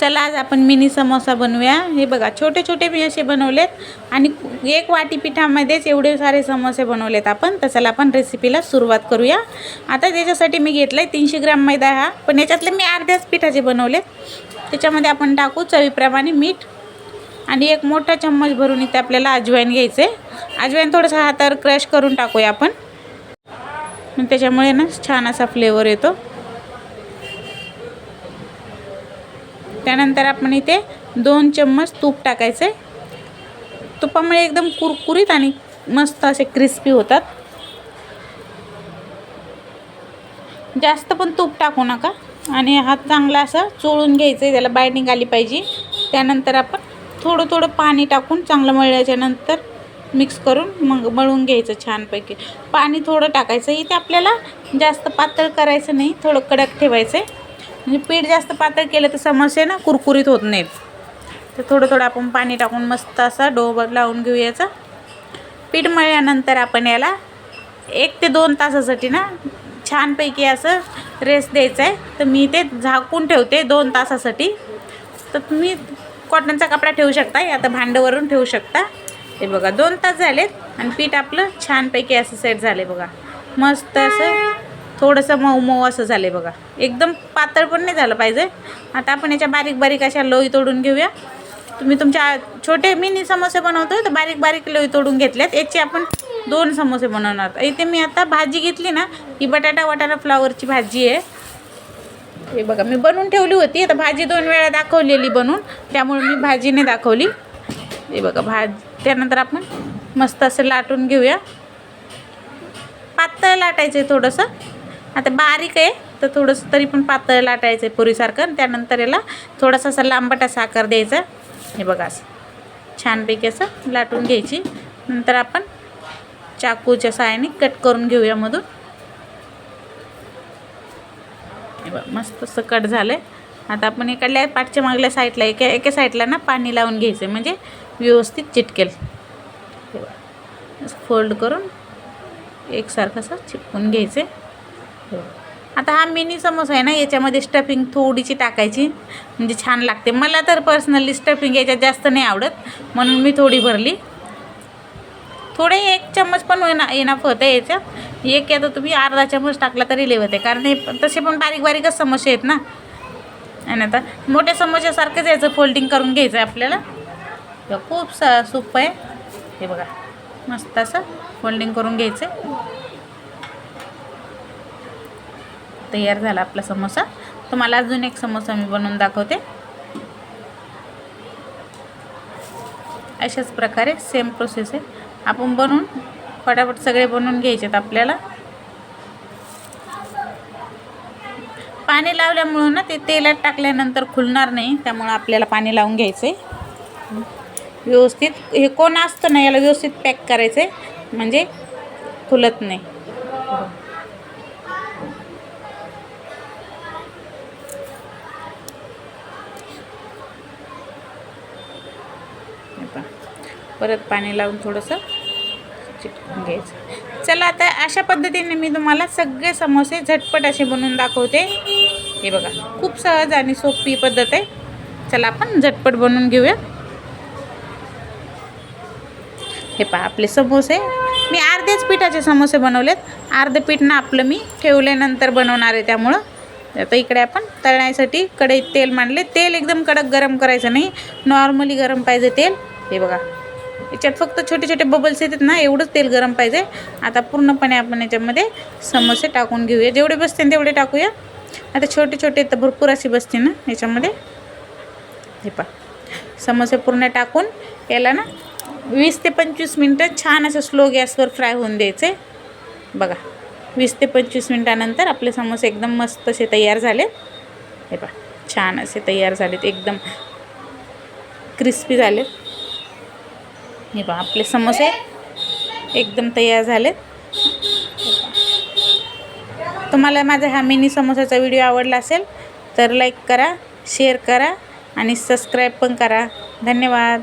चला आज आपण मिनी समोसा बनवूया. हे बघा छोटे छोटे मी असे बनवलेत आणि एक वाटी पिठामध्येच एवढे सारे समोसे बनवलेत आपण. तर चला आपण रेसिपीला सुरुवात करूया. आता त्याच्यासाठी मी घेतलं आहे तीनशे ग्रॅम मैदा हा पण याच्यातले मी अर्ध्याच पिठाचे बनवलेत त्याच्यामध्ये आपण टाकू चवीप्रमाणे मीठ आणि एक मोठा चम्मच भरून इथे आपल्याला अजवाईन घ्यायचं. आहे अजवाईन थोडंसं हातावर क्रश करून टाकूया आपण. त्याच्यामुळे ना छान असा फ्लेवर येतो. त्यानंतर आपण इथे दोन चम्मच तूप टाकायचं. आहे तुपामुळे एकदम कुरकुरीत आणि मस्त असे क्रिस्पी होतात. जास्त पण तूप टाकू नका आणि हात चांगला असा चोळून घ्यायचं आहे त्याला बायडिंग आली पाहिजे. त्यानंतर आपण थोडं थोडं पाणी टाकून चांगलं मळल्याच्यानंतर मिक्स करून मग मळून घ्यायचं छानपैकी. पाणी थोडं टाकायचं. इथे आपल्याला जास्त पातळ करायचं नाही थोडं कडक ठेवायचं आहे म्हणजे पीठ जास्त पातळ केलं तर समोसे ना कुरकुरीत होत नाहीत. तर थोडं थोडं आपण पाणी टाकून मस्त असा डो लावून घेऊ याचा पीठ मळल्यानंतर आपण याला एक ते दोन तासासाठी ना छानपैकी असं रेस्ट द्यायचं आहे तर मी ते झाकून ठेवते दोन तासासाठी. तर तुम्ही कॉटनचा कपडा ठेवू शकता आता भांडवरून ठेवू शकता. हे बघा दोन तास झालेत आणि पीठ आपलं छानपैकी असं सेट झाले बघा. मस्त असं थोडंसं मऊ मऊ असं झालं आहे बघा. एकदम पातळ पण नाही झालं पाहिजे. आता आपण याच्या बारीक बारीक अशा लोई तोडून घेऊया. तुम्ही तुमच्या छोटे मिनी समोसे बनवतोय तर बारीक बारीक लोई तोडून घेतल्यात. याची आपण दोन समोसे बनवणार. इथे मी आता भाजी घेतली ना ही बटाटा वटाणा फ्लावरची भाजी आहे. हे बघा मी बनवून ठेवली होती. आता भाजी दोन वेळा दाखवलेली बनवून. त्यामुळे मी भाजीने दाखवली. हे बघा भाज त्यानंतर आपण मस्त असं लाटून घेऊया. पातळ लाटायचं आहे थोडंसं. आता बारीक आहे तर थोडंसं तरी पण पातळ लाटायचं आहे पुरीसारखं. आणि त्यानंतर याला थोडासा असा लांबटा साखर द्यायचा. हे बघा असं. छानपैकी असं लाटून घ्यायची. नंतर आपण चाकूच्या साहाय्याने कट करून घेऊया मधून. हे बघा मस्त असं कट झालं आहे आता आपण इकडल्या पाठच्या मागल्या साईडला एका एका साईडला ना पाणी लावून घ्यायचं म्हणजे व्यवस्थित चिटकेल. फोल्ड करून एकसारखं असं चिपकून घ्यायचे आता हा मिनी समोसा आहे ना याच्यामध्ये स्टफिंग थोडीशी टाकायची म्हणजे छान लागते. मला तर पर्सनली स्टफिंग याच्यात जास्त नाही आवडत म्हणून मी थोडी भरली. थोडे एक चम्मच पण येणार येणार होतं याच्यात. एक आता तुम्ही अर्धा चम्मच टाकला तरी लेवत आहे कारण हे तसे पण बारीक बारीकच समोसे आहेत ना. आणि आता मोठ्या समोश्यासारखंच याचं फोल्डिंग करून घ्यायचं आहे आपल्याला खूप स सोपं आहे. हे बघा मस्त असं फोल्डिंग करून घ्यायचं आहे तयार झाला आपला समोसा. तुम्हाला अजून एक समोसा मी बनवून दाखवते. अशाच प्रकारे सेम प्रोसेस आहे. आपण बनवून फटाफट सगळे बनवून घ्यायचेत आपल्याला. पाणी लावल्यामुळं ना ते तेलात टाकल्यानंतर खुलणार नाही त्यामुळं आपल्याला पाणी लावून घ्यायचं आहे व्यवस्थित हे कोण असतं ना याला व्यवस्थित पॅक करायचं आहे म्हणजे खुलत नाही. पहा. परत पाणी लावून थोडंसं चिटकून घ्यायचं. चला आता अशा पद्धतीने मी तुम्हाला सगळे समोसे झटपट असे बनवून दाखवते. हे बघा खूप सहज आणि सोपी पद्धत आहे. चला आपण झटपट बनवून घेऊया. हे पहा आपले समोसे. मी अर्धेच पिठाचे समोसे बनवलेत. अर्धे पीठ ना आपलं मी ठेवल्यानंतर बनवणार आहे त्यामुळं. आता इकडे आपण तळण्यासाठी कढईत तेल मांडले. तेल एकदम कडक गरम करायचं नाही. नॉर्मली गरम पाहिजे तेल. हे बघा. याच्यात फक्त छोटे छोटे बबल्स येतात ना एवढंच तेल गरम पाहिजे. आता पूर्णपणे आपण याच्यामध्ये समोसे टाकून घेऊया. जेवढे बसतील तेवढे टाकूया. आता छोटे छोटे तर भरपूर असे बसते ना याच्यामध्ये. हे पा समोसे पूर्ण टाकून याला ना वीस ते पंचवीस मिनटं छान असं स्लो गॅसवर फ्राय होऊन द्यायचे. बघा. वीस ते पंचवीस मिनटानंतर आपले समोसे एकदम मस्त असे तयार झाले. हे पा छान असे तयार झालेत. एकदम क्रिस्पी झाले हे पहा आपले समोसे एकदम तयार झालेत. तुम्हाला माझा हा मिनी समोसाचा व्हिडिओ आवडला असेल तर लाईक करा शेअर करा आणि सबस्क्राईब पण करा. धन्यवाद.